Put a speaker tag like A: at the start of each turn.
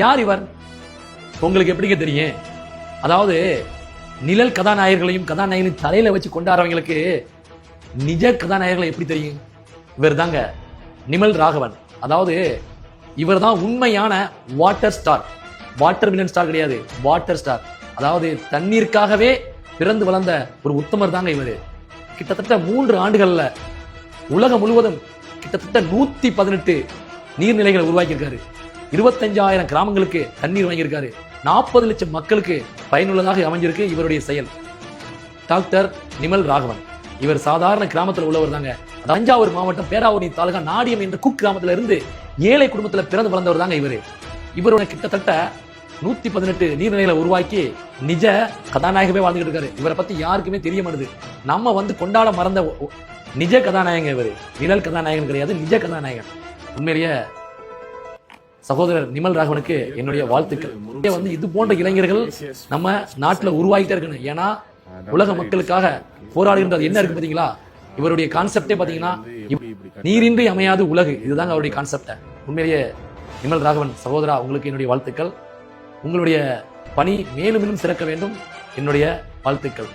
A: யார் இவர்? உங்களுக்கு எப்படிங்க தெரியும்? அதாவது நிழல் கதாநாயகர்களையும் கதாநாயகனையும் தலையில வச்சு கொண்டாடுறவங்களுக்கு நிஜ கதாநாயகர்களை எப்படி தெரியும்? இவர் தாங்க நிமல் ராகவன். அதாவது இவர் தான் உண்மையான water star. Water million star கிடையாது வாட்டர் ஸ்டார். அதாவது தண்ணீருக்காகவே பிறந்து வளர்ந்த ஒரு உத்தமர் தாங்க இவர். கிட்டத்தட்ட மூன்று ஆண்டுகள்ல உலகம் முழுவதும் கிட்டத்தட்ட நூத்தி பதினெட்டு நீர்நிலைகளை உருவாக்கியிருக்காரு. இருபத்தஞ்சாயிரம் கிராமங்களுக்கு தண்ணீர் வாங்கியிருக்காரு நாற்பது லட்சம் மக்களுக்கு பயனுள்ளதாக அமைஞ்சிருக்கு இவருடைய செயல். டாக்டர் நிமல் ராகவன். இவர் சாதாரண கிராமத்துல உள்ளவர் தாங்க. தஞ்சாவூர் மாவட்டம் பேராவூரணி தாலுகா நாடியம் என்ற குக் கிராமத்துல இருந்து ஏழை குடும்பத்துல பிறந்து வளர்ந்தவர் தாங்க இவரு. இவரோட கிட்டத்தட்ட நூத்தி பதினெட்டு நீர்நிலைகளை உருவாக்கி நிஜ கதாநாயகமே வாழ்ந்துகிட்டு இருக்காரு. இவரை பத்தி யாருக்குமே தெரிய மாட்டுது. நம்ம வந்து கொண்டாட மறந்த நிஜ கதாநாயகன் இவரு. நிழல் கதாநாயகன் கிடையாது நிஜ கதாநாயகன். உண்மையிலேயே சகோதரர் நிமல் ராகவனுக்கு என்னுடைய வாழ்த்துக்கள். வந்து இது போன்ற இளைஞர்கள் நம்ம நாட்டில் உருவாகிட்டே இருக்கணும். ஏன்னா உலக மக்களுக்காக போராடுகின்றது என்ன இருக்கு பாத்தீங்களா இவருடைய கான்செப்டே பாத்தீங்கன்னா நீரின்றி அமையாது உலகு. இதுதாங்க அவருடைய கான்செப்ட் உண்மையிலேயே நிமல் ராகவன் சகோதரா உங்களுக்கு என்னுடைய வாழ்த்துக்கள். உங்களுடைய பணி மேலும் மேலும் சிறக்க வேண்டும். என்னுடைய வாழ்த்துக்கள்.